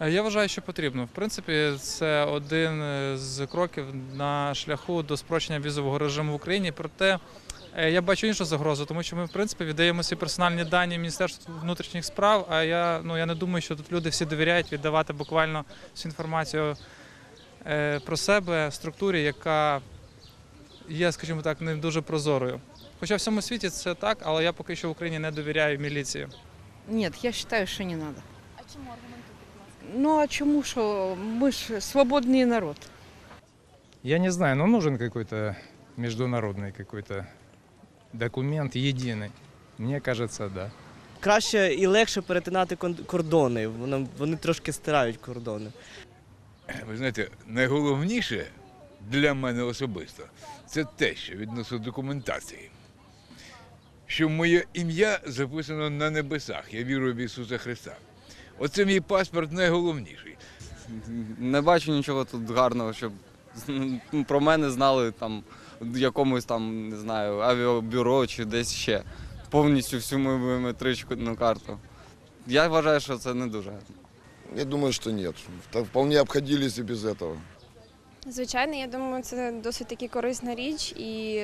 Е, Я вважаю, що потрібно. В принципі, це один е, з кроків на шляху до спрощення візового режиму в Україні. Проте е, я бачу іншу загрозу, тому що ми, в принципі, віддаємо свої персональні дані Міністерству внутрішніх справ. А я, ну, я не думаю, що тут люди всі довіряють віддавати буквально всю інформацію про себе структурі, яка є, скажімо так, не дуже прозорою. Хоча в всьому світі це так, але я поки що в Україні не довіряю міліції. Нет, я считаю, что не надо. А чому ласка? Ну а чему, что мы ж свободный народ. Я не знаю, но нужен какой-то международный какой-то документ единый. Мне кажется, да. краще і легше перетинати кон- кордони. Вони, вони трошки стирають кордони. Ви знаєте, найголовніше для мене особисто це те, що відносно документації. Що моє ім'я записано на небесах. Я вірую в Ісуса Христа. Оце мій паспорт найголовніший. Не бачу нічого тут гарного, щоб ну, про мене знали там в якомусь там, не знаю, авіабюро чи десь ще. Повністю всю мою біометричну карту. Я вважаю, що це не дуже гарно. Я думаю, що ні. Вполне обходились и без этого. Звичайно, я думаю, це досить таки корисна річ, і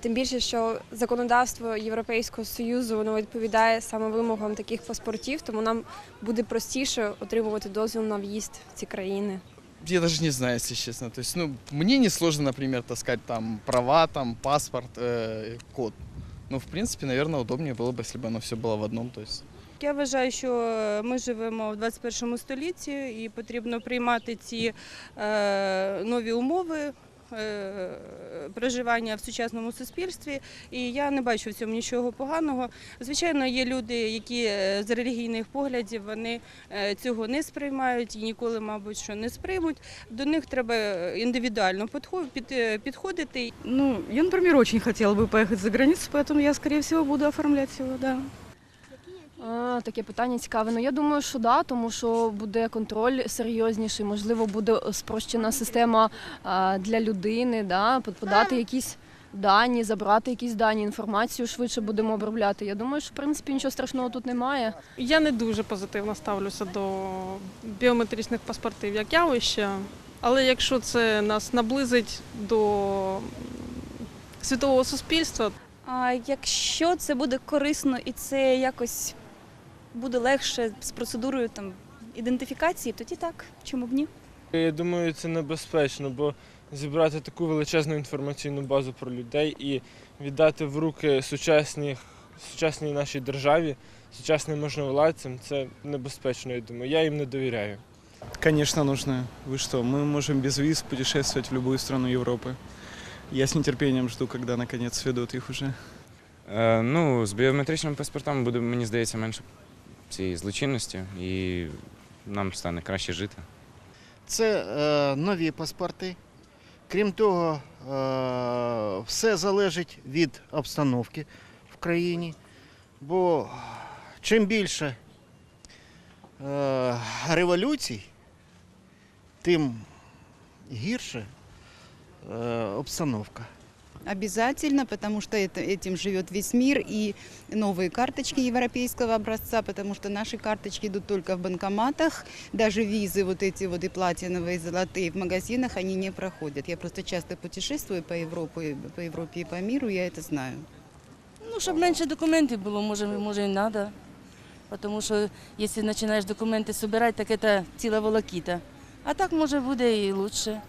тим більше, що законодавство Європейського союзу воно відповідає саме вимогам таких паспортів, тому нам буде простіше отримувати дозвіл на в'їзд в ці країни. Я даже не знаю, если честно. То есть, ну, мне не складно, например, таскать там права, там паспорт, э, код. Ну, в принципе, наверное, удобнее было бы, если бы оно все было в одном. То есть. Я вважаю, що ми живемо в 21 столітті і потрібно приймати ці е, нові умови е, проживання в сучасному суспільстві. І я не бачу в цьому нічого поганого. Звичайно, є люди, які е, з релігійних поглядів вони е, цього не сприймають і ніколи, мабуть, що не сприймуть. До них треба індивідуально підхо- під- е, підходити. Ну, я, например, очень хотела бы поехать за границу, поэтому я, всего, буду оформлять его, да. А, таке питання цікаве. Ну я думаю, що да, тому що буде контроль серйозніший, можливо, буде спрощена система а, для людини, да, подати якісь дані, забрати якісь дані, інформацію швидше будемо обробляти. Я думаю, що в принципі нічого страшного тут немає. Я не дуже позитивно ставлюся до біометричних паспортів як явища, але якщо це нас наблизить до світового суспільства, А якщо це буде корисно і це якось буде легше з процедурою там ідентифікації, тоді так, чому б ні? Я думаю, це небезпечно, бо зібрати таку величезну інформаційну базу про людей і віддати в руки сучасних, сучасній нашій державі, сучасним можновладцям, це небезпечно, я думаю. Я їм не довіряю. Конечно, нужно. Вы что, мы можем без виз путешествовать в любую страну Европы. Я с нетерпением жду, когда наконец сведут их уже. Е, ну, з біометричним паспортом буде, мені здається, менше цієї злочинності і нам стане краще жити. Це е, нові паспорти. Крім того, е, все залежить від обстановки в країні. Бо чим більше е, революцій, тим гірше е, обстановка. Обязательно, потому что это, этим живет весь мир и новые карточки европейского образца, потому что наши карточки идут только в банкоматах, даже визы вот эти вот и платиновые, и золотые в магазинах они не проходят. Я просто часто путешествую по Европе, по Европе и по миру, я это знаю. Ну, щоб менше документів було, може, може і треба. Тому що якщо починаєш документи збирати, так це ціла волокіта. А так може буде і краще.